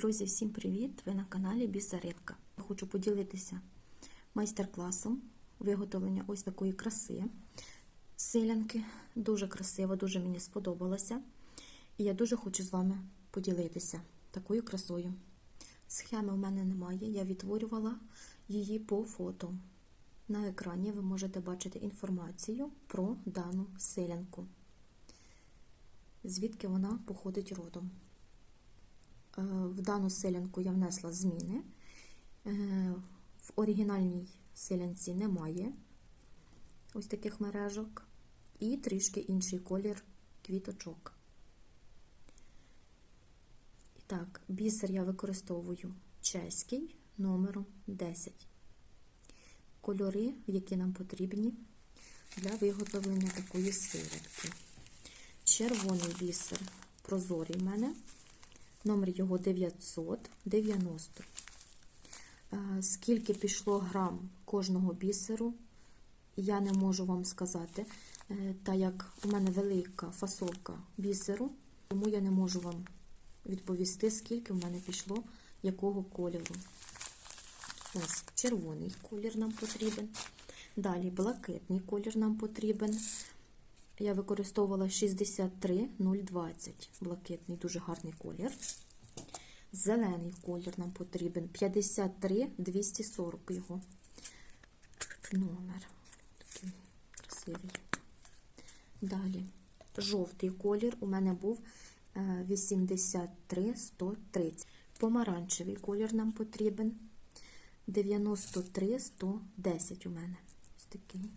Друзі, всім привіт! Ви на каналі Бісаритка. Хочу поділитися майстер-класом виготовлення ось такої краси. Селянки. Дуже красиво, дуже мені сподобалося. І я дуже хочу з вами поділитися такою красою. Схеми в мене немає, я відтворювала її по фото. На екрані ви можете бачити інформацію про дану селянку, звідки вона походить родом. Е, В дану селянку я внесла зміни. Е, В оригінальній селянці немає ось таких мережок. І трішки інший колір квіточок. І так, бісер я використовую чеський номером 10. Кольори, які нам потрібні для виготовлення такої сиротки. Червоний бісер прозорий в мене. Номер його 990. Скільки пішло грам кожного бісеру, я не можу вам сказати, так як у мене велика фасовка бісеру, тому я не можу вам відповісти, скільки в мене пішло якого кольору. Ось червоний колір нам потрібен. Далі блакитний колір нам потрібен. Я використовувала 63020 блакитний, дуже гарний колір. Зелений колір нам потрібен 53240 його номер. Такий красивий. Далі жовтий колір у мене був 83130. Помаранчевий колір нам потрібен 93110 у мене. Ось такий.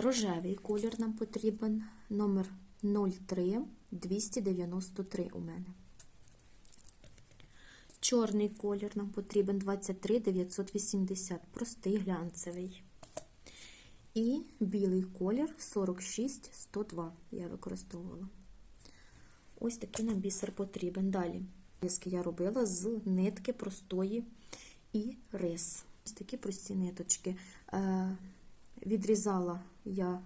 Рожевий колір нам потрібен номер 03293 у мене. Чорний колір нам потрібен 23980, простий глянцевий. І білий колір 46102 я використовувала. Ось такий нам бісер потрібен. Далі. Я робила з нитки простої і рис. Ось такі прості ниточки. Відрізала я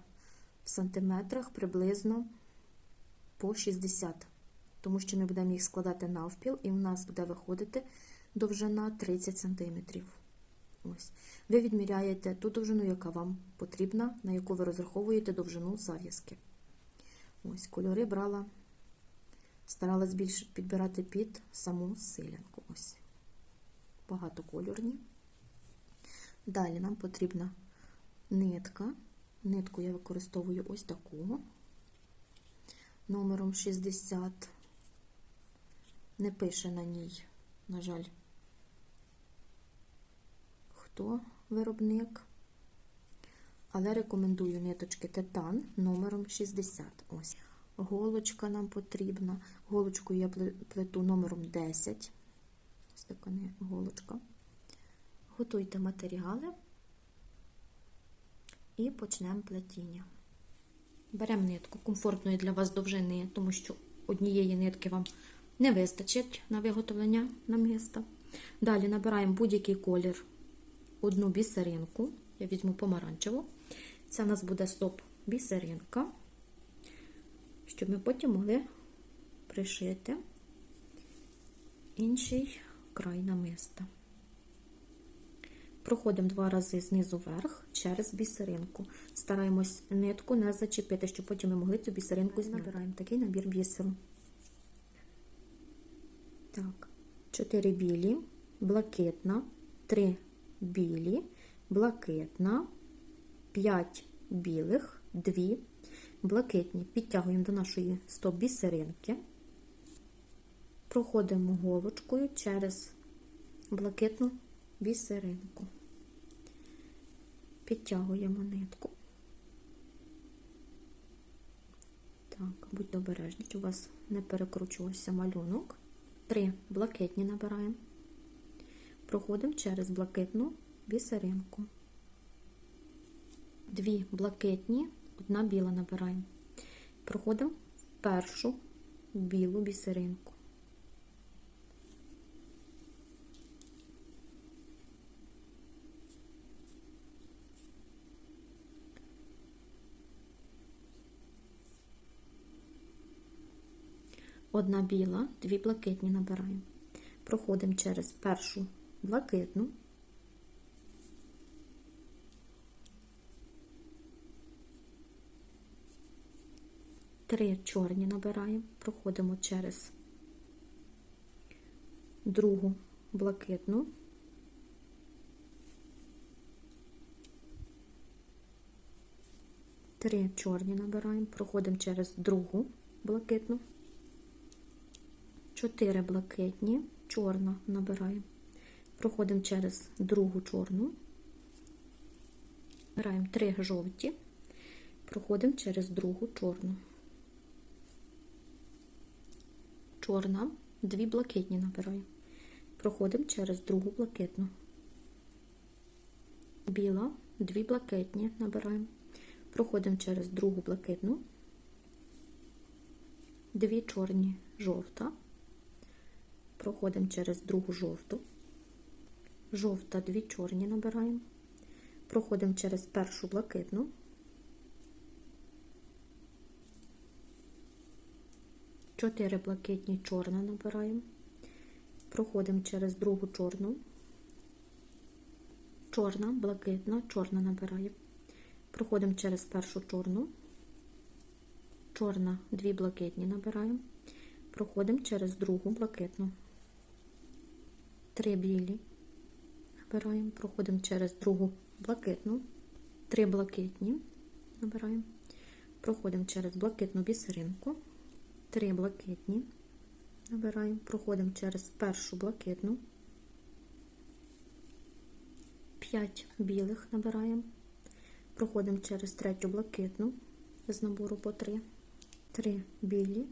в сантиметрах приблизно по 60, тому що ми будемо їх складати навпіл, і в нас буде виходити довжина 30 см. Ось. Ви відміряєте ту довжину, яка вам потрібна, на яку ви розраховуєте довжину зав'язки. Ось, кольори брала, старалась більше підбирати під саму силянку. Ось. Багатокольорні. Далі нам потрібна нитка. Нитку я використовую ось таку, номером 60. Не пише на ній, на жаль, хто виробник. Але рекомендую ниточки титан номером 60. Ось. Голочка нам потрібна. Голочку я плету номером 10. Ось така голочка. Готуйте матеріали і почнемо плетіння. Беремо нитку комфортної для вас довжини, тому що однієї нитки вам не вистачить на виготовлення намиста. Далі набираємо будь-який колір, одну бісеринку. Я візьму помаранчеву. Це у нас буде стоп-бісеринка, щоб ми потім могли пришити інший край намиста. Проходимо два рази знизу вверх через бісеринку. Стараємось нитку не зачепити, щоб потім ми могли цю бісеринку зняти. Набираємо такий набір бісеру. Так, 4 білі, блакитна, 3 білі, блакитна, 5 білих, 2 блакитні. Підтягуємо до нашої стоп бісеринки. Проходимо голочкою через блакитну бісеринку. Підтягуємо нитку. Так, будьте обережні, щоб у вас не перекручувався малюнок. Три блакитні набираємо. Проходимо через блакитну бісеринку. Дві блакитні, одна біла набираємо. Проходимо першу білу бісеринку. Одна біла, дві блакитні набираємо. проходимо через першу блакитну, три чорні набираємо, проходимо через другу блакитну, три чорні набираємо, проходимо через другу блакитну, чотири блакитні, чорна набираємо, проходимо через другу чорну, набираємо три жовті, проходимо через другу чорну. Чорна, дві блакитні набираємо. Проходимо через другу блакитну. Біла, дві блакитні набираємо. Проходимо через другу блакитну. Дві чорні жовта. Проходимо через другу жовту. Жовта, дві чорні набираємо. Проходимо через першу блакитну. Чотири блакитні чорна набираємо. Проходимо через другу чорну. Чорна, блакитна, чорна набираємо. Проходимо через першу чорну. Чорна, дві блакитні набираємо. Проходимо через другу блакитну. Три білі набираємо. Проходимо через другу блакитну. Три блакитні набираємо. Проходимо через блакитну бісеринку. Три блакитні. Набираємо, проходимо через першу блакитну. 5 білих набираємо. Проходимо через третю блакитну з набору по 3. 3 білі.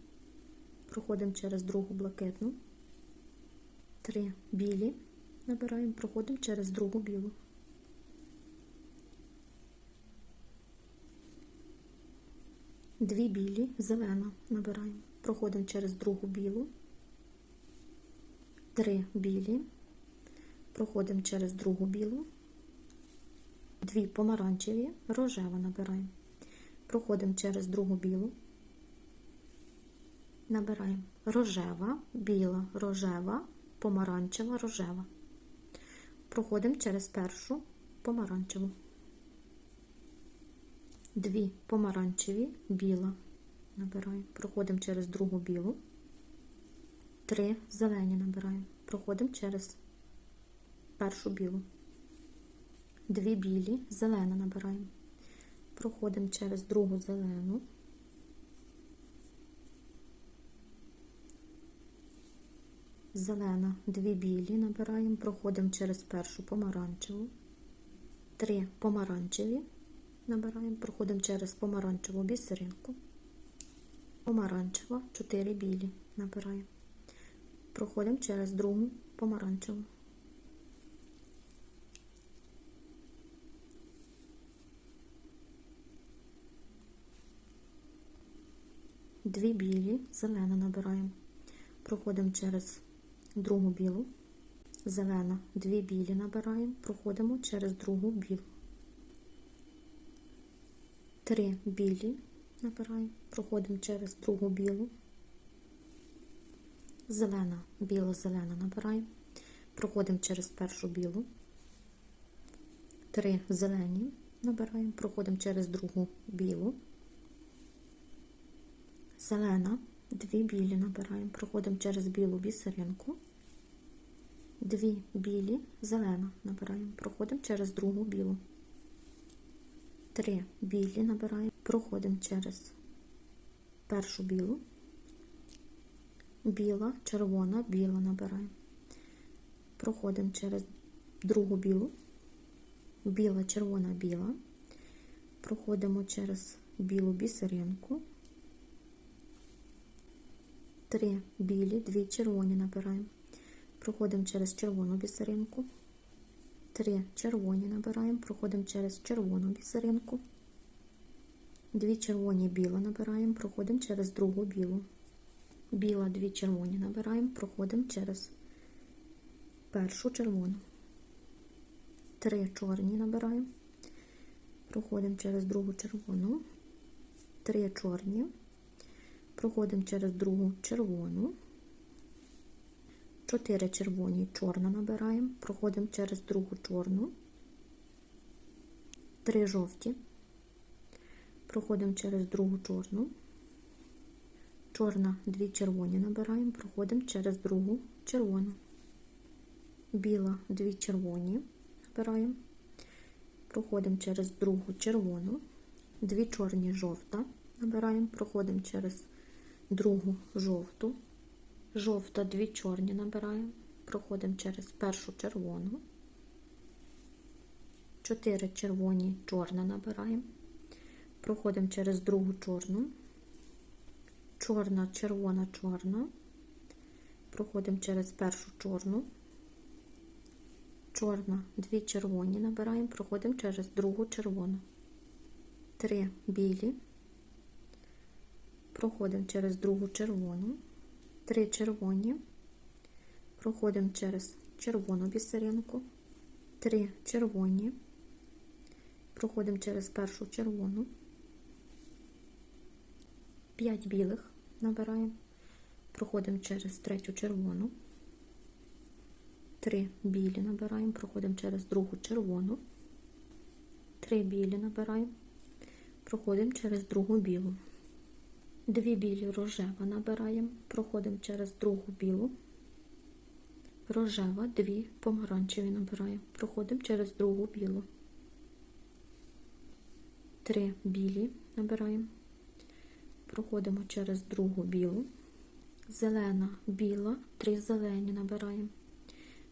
Проходимо через другу блакитну. 3 білі. Набираємо, проходимо через другу білу. Дві білі, зелена набираємо. Проходимо через другу білу. Три білі. Проходимо через другу білу. Дві помаранчеві, рожева набираємо. Проходимо через другу білу. Набираємо рожева, біла, рожева, помаранчева, рожева. Проходимо через першу помаранчеву. Дві помаранчеві, біла. Набираємо. Проходимо через другу білу. Три зелені набираємо. Проходимо через першу білу. Дві білі, зелена набираємо. Проходимо через другу зелену. Зелена, дві білі набираємо, проходимо через першу помаранчеву. Три помаранчеві набираємо, проходимо через помаранчеву бісеринку. Помаранчева, 4 білі набираємо. Проходимо через другу помаранчеву. Дві білі, зелена набираємо. Проходимо через другу білу. Зелена, дві білі набираємо, проходимо через другу білу. Три білі набираємо, проходимо через другу білу. Зелена, біло-зелена набираємо. Проходимо через першу білу. Три зелені набираємо, проходимо через другу білу. Зелена, дві білі набираємо, проходимо через білу бісеринку. Дві білі, зелена набираємо, проходимо через другу білу. Три білі набираємо, проходимо через першу білу. Біла, червона, біла набираємо. Проходимо через другу білу. Біла, червона, біла. Проходимо через білу бісеринку. Три білі, дві червоні набираємо. Проходимо через червону бісеринку. Три червоні набираємо, проходимо через червону бісеринку. Дві червоні біла набираємо, проходимо через другу білу. Біла, дві червоні набираємо, проходимо через першу червону. Три чорні набираємо, проходимо через другу червону, три чорні, проходимо через другу червону, 4 червоні, чорна набираємо, проходимо через другу чорну, 3 жовті, проходимо через другу чорну, чорна, 2 червоні набираємо, проходимо через другу червону, біла, 2 червоні набираємо, проходимо через другу червону, 2 чорні жовта набираємо, проходимо через другу жовту, жовта, дві чорні набираємо, проходимо через першу червону, 4 червоні, чорна набираємо, проходимо через другу чорну, чорна, червона, чорна, проходимо через першу чорну, чорна, дві червоні набираємо, проходимо через другу червону, 3 білі, проходимо через другу червону, 3 червоні, проходимо через червону бісеринку, 3 червоні, проходимо через першу червону, 5 білих набираємо, проходимо через третю червону, 3 білі набираємо, проходимо через другу червону, 3 білі набираємо, проходимо через другу білу. Дві білі рожева набираємо, проходимо через другу білу, рожева, дві помаранчеві набираємо, проходимо через другу білу, три білі набираємо, проходимо через другу білу, зелена, біла, три зелені набираємо,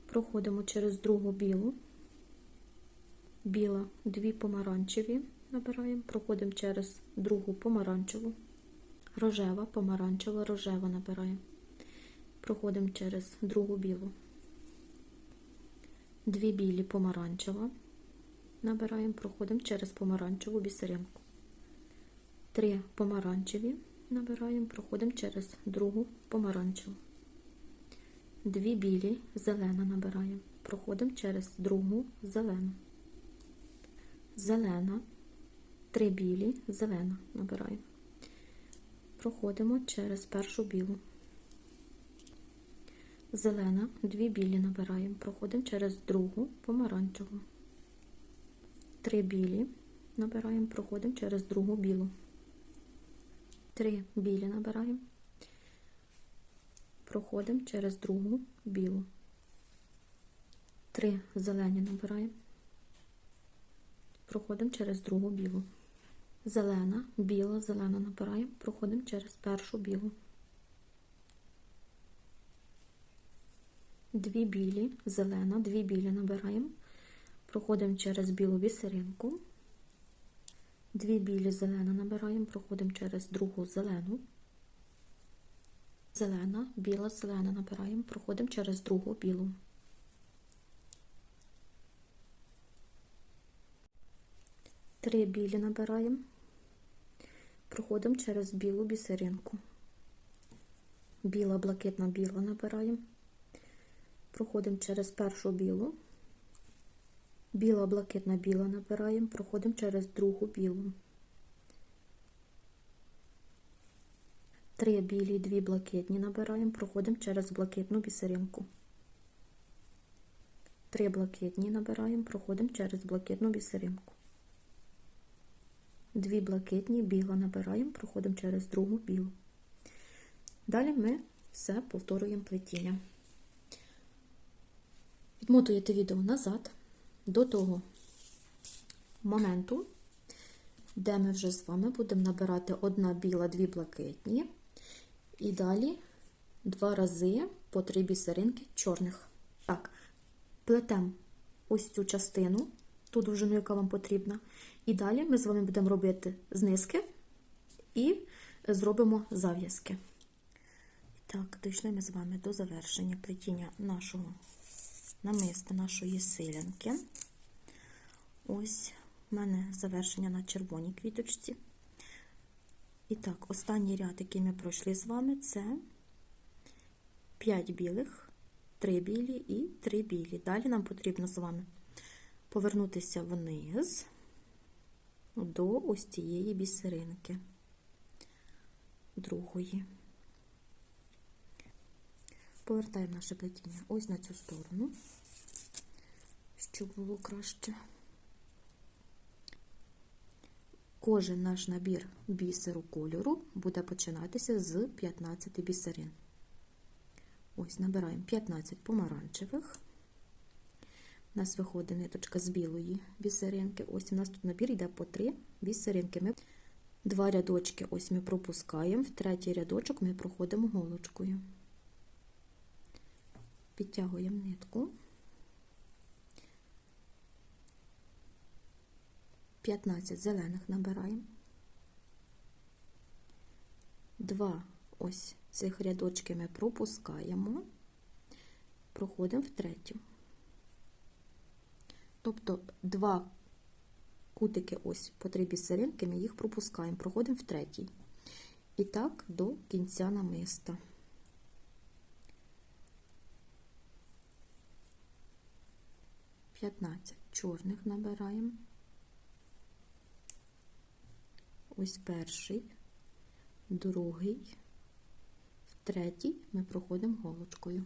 проходимо через другу білу, біла, дві помаранчеві набираємо, проходимо через другу помаранчеву рожева, помаранчева, рожева набираємо. Проходимо через другу білу. Дві білі помаранчева. Набираємо, проходимо через помаранчеву бісеринку. Три помаранчеві набираємо, проходимо через другу помаранчеву. Дві білі, зелена набираємо. Проходимо через другу зелену. Зелена, три білі, зелена набираємо проходимо через першу білу. Зелена, дві білі набираємо, проходимо через другу помаранчеву. Три білі набираємо, проходимо через другу білу. Три білі набираємо, проходимо через другу білу. Три зелені набираємо, проходимо через другу білу. Зелена, біла, зелена набираємо, проходимо через першу білу. Дві білі, зелена, дві білі набираємо, проходимо через білу бісеринку. Дві білі, зелена набираємо, проходимо через другу зелену. Зелена, біла, зелена набираємо, проходимо через другу білу. Три білі набираємо, проходимо через білу бісеринку. Біла, блакитна, біла набираємо, проходимо через першу білу, біла, блакитна, біла набираємо, проходимо через другу білу. Три білі, дві блакитні набираємо, проходимо через блакитну бісеринку. Три блакитні набираємо, проходимо через блакитну бісеринку. Дві блакитні, біла набираємо, проходимо через другу білу. Далі ми все повторюємо плетіння. Відмотуєте відео назад до того моменту, де ми вже з вами будемо набирати одна біла, дві блакитні, і далі два рази по три бісеринки чорних. Так, плетемо ось цю частину, ту довжину, яка вам потрібна. І далі ми з вами будемо робити знизки і зробимо зав'язки. Так, дійшли ми з вами до завершення плетіння нашого намиста, нашої силянки. Ось в мене завершення на червоній квіточці. І так, останній ряд, який ми пройшли з вами, це 5 білих, 3 білі і 3 білі. Далі нам потрібно з вами повернутися вниз до ось цієї бісеринки другої. Повертаємо наше плетіння ось на цю сторону, щоб було краще. Кожен наш набір бісеру кольору буде починатися з 15 бісерин. Ось набираємо 15 помаранчевих. У нас виходить ниточка з білої бісеринки. Ось у нас тут набір йде по 3 бісеринки. Ми Два рядочки ось ми пропускаємо, в третій рядочок ми проходимо голочкою. Підтягуємо нитку. 15 зелених набираємо. Два ось цих рядочки ми пропускаємо, проходимо в третю. Тобто два кутики ось по три бісеринки, ми їх пропускаємо, проходимо в третій. І так до кінця намиста. П'ятнадцять чорних набираємо. Ось перший, другий, в третій ми проходимо голочкою.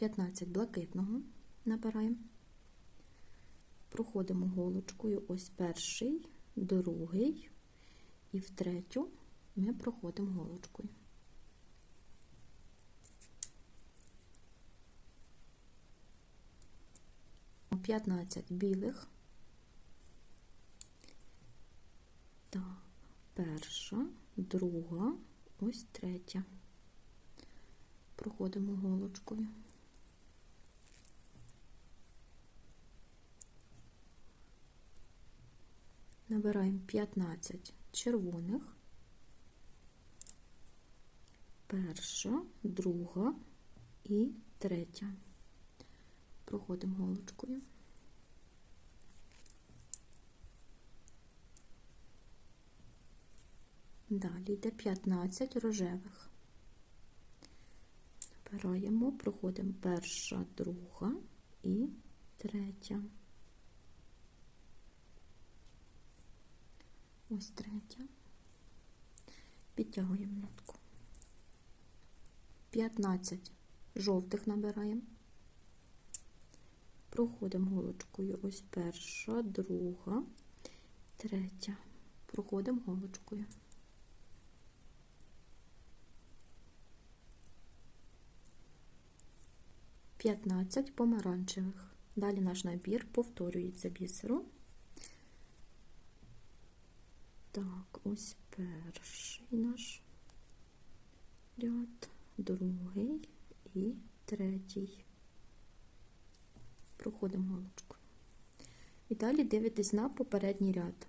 15 блакитного набираємо, проходимо голочкою ось перший, другий і в третю ми проходимо голочкою. П'ятнадцять білих. Так, перша, друга, ось третя. Проходимо голочкою. Набираємо 15 червоних, перша, друга і третя. Проходимо голочкою. Далі йде 15 рожевих. Набираємо, проходимо перша, друга і третя. Ось третя. Підтягуємо нитку. 15 жовтих набираємо. Проходимо голочкою. Ось перша, друга, третя. Проходимо голочкою. П'ятнадцять помаранчевих. Далі наш набір повторюється бісером. Так, ось перший наш ряд, другий і третій. Проходимо голочку. І далі дивитесь на попередній ряд.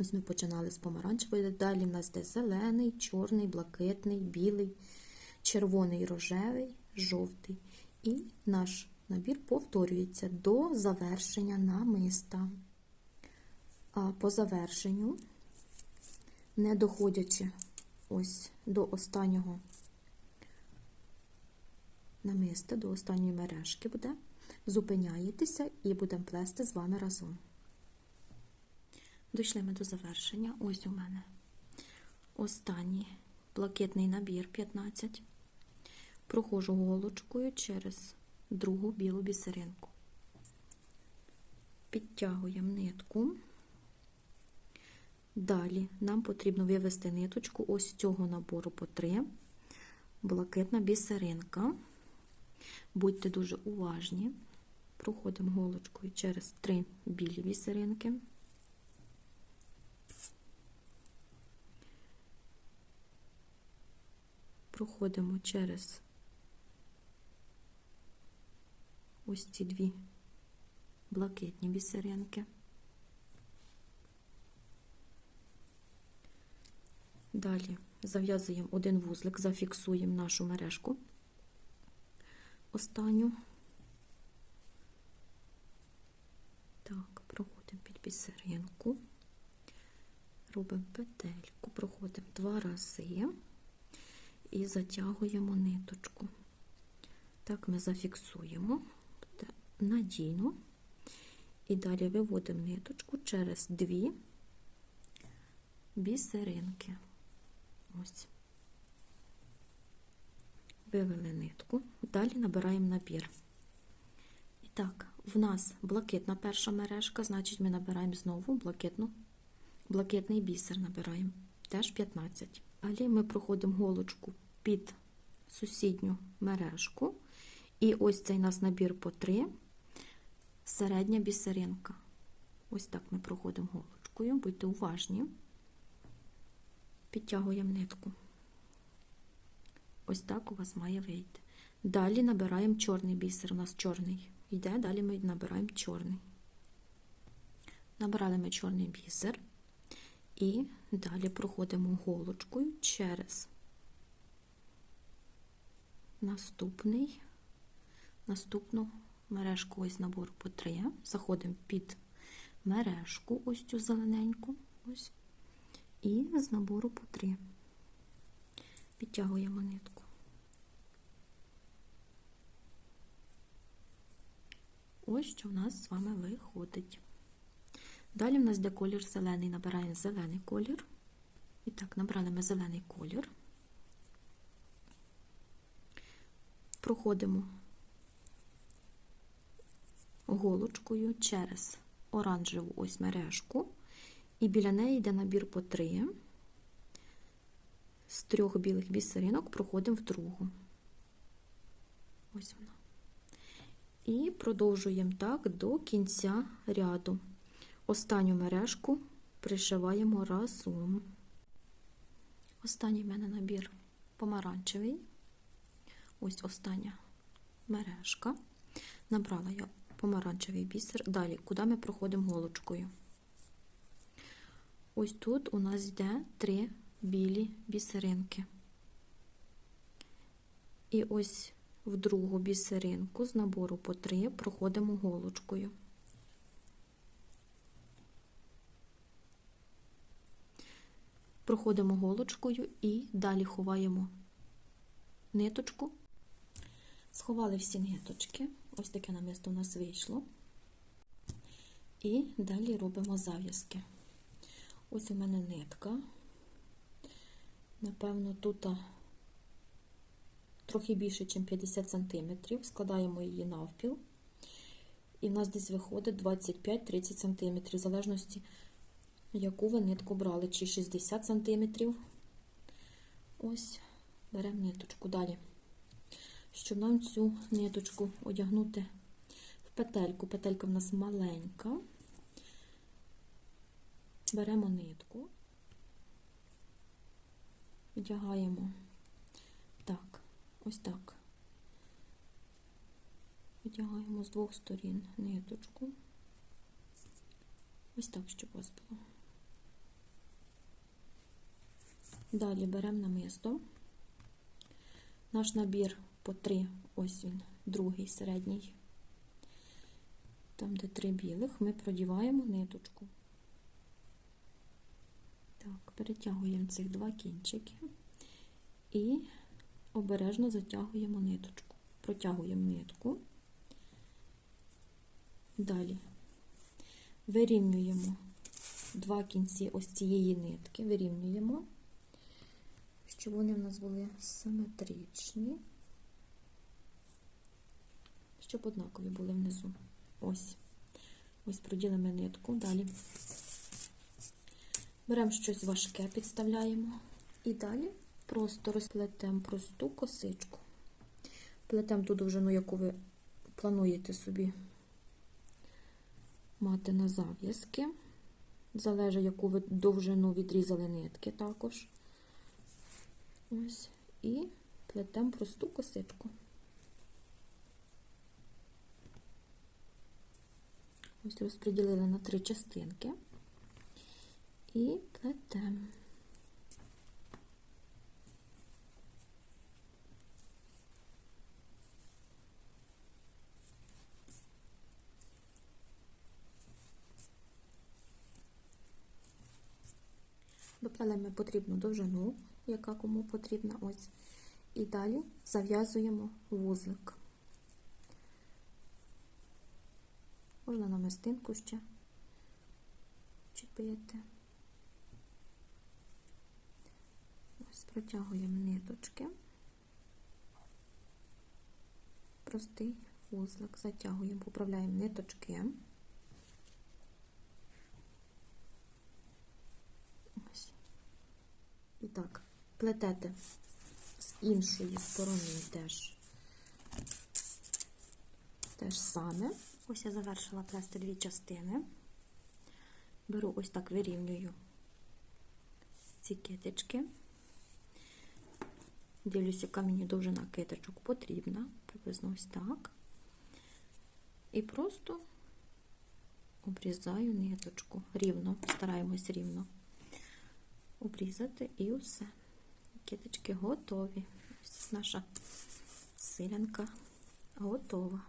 Ось ми починали з помаранчевої, далі в нас йде зелений, чорний, блакитний, білий, червоний, рожевий, жовтий. І наш набір повторюється до завершення намиста. А по завершенню не доходячи ось до останнього намиста, до останньої мережки буде, зупиняєтеся і будемо плести з вами разом. Дійшли ми до завершення. Ось у мене останній блакитний набір 15. Проходжу голочкою через другу білу бісеринку. Підтягуємо нитку. Далі нам потрібно вивести ниточку ось з цього набору по 3, блакитна бісеринка. Будьте дуже уважні. Проходимо голочкою через 3 білі бісеринки. Проходимо через ось ці дві блакитні бісеринки. Далі зав'язуємо один вузлик, зафіксуємо нашу мережку останню. Так, проходимо під бісеринку, робимо петельку, проходимо два рази і затягуємо ниточку. Так, ми зафіксуємо надійно. І далі виводимо ниточку через дві бісеринки. Ось. Вивели нитку, далі набираємо набір. І так, в нас блакитна перша мережка, значить ми набираємо знову блакитну, блакитний бісер набираємо, теж 15. Далі ми проходимо голочку під сусідню мережку. І ось цей у нас набір по 3, середня бісеринка. Ось так ми проходимо голочкою, будьте уважні. Підтягуємо нитку. Ось так у вас має вийти. Далі набираємо чорний бісер. У нас чорний йде, далі ми набираємо чорний. Набрали ми чорний бісер. І далі проходимо голочкою через наступний, наступну мережку ось набору по 3. Заходимо під мережку, ось цю зелененьку, ось, і з набору по 3. Підтягуємо нитку. Ось що в нас з вами виходить. Далі в нас йде колір зелений, набираємо зелений колір. І так, набрали ми зелений колір. Проходимо голочкою через оранжеву ось мережку, і біля неї йде набір по 3. З трьох білих бісеринок проходимо в другу. Ось вона. І продовжуємо так до кінця ряду. Останню мережку пришиваємо разом. Останній в мене набір помаранчевий. Ось остання мережка. Набрала я помаранчевий бісер. Далі, куди ми проходимо голочкою? Ось тут у нас йде три білі бісеринки. І ось в другу бісеринку з набору по три проходимо голочкою. Проходимо голочкою і далі ховаємо ниточку. Сховали всі ниточки, ось таке намисто у нас вийшло. І далі робимо зав'язки. Ось у мене нитка. Напевно, тут трохи більше, ніж 50 см. Складаємо її навпіл. І в нас десь виходить 25-30 см, в залежності, яку ви нитку брали, чи 60 см. Ось, беремо ниточку далі. Щоб нам цю ниточку одягнути в петельку. Петелька в нас маленька. Беремо нитку, одягаємо так, ось так. Одягаємо з двох сторін ниточку. Ось так, щоб вас було. Далі беремо намисто. Наш набір по три, ось він, другий середній. Там, де три білих, ми продіваємо ниточку. Так, перетягуємо цих два кінчики і обережно затягуємо ниточку. Протягуємо нитку. Далі вирівнюємо два кінці ось цієї нитки, вирівнюємо, щоб вони в нас були симетричні, щоб однакові були внизу. Ось. Ось проділимо нитку, далі беремо щось важке, підставляємо і далі просто розплетемо просту косичку. Плетемо ту довжину, яку ви плануєте собі мати на зав'язки. Залежить, яку ви довжину відрізали нитки також. Ось. І плетемо просту косичку. Ось розподілили на три частинки і плетемо. Доплелемо потрібну довжину, яка кому потрібна, ось. І далі зав'язуємо вузлик. Можна намистинку ще чіпити. Протягуємо ниточки. Простий вузлик затягуємо, поправляємо ниточки. Ось. І так, плетете з іншої сторони теж те саме. Ось я завершила плести дві частини. Беру ось так вирівнюю ці китички. Дивлюся, яка мені довжина киточок потрібна, приблизно ось так. І просто обрізаю ниточку рівно, стараємось рівно обрізати і все. Киточки готові. Ось наша силянка готова.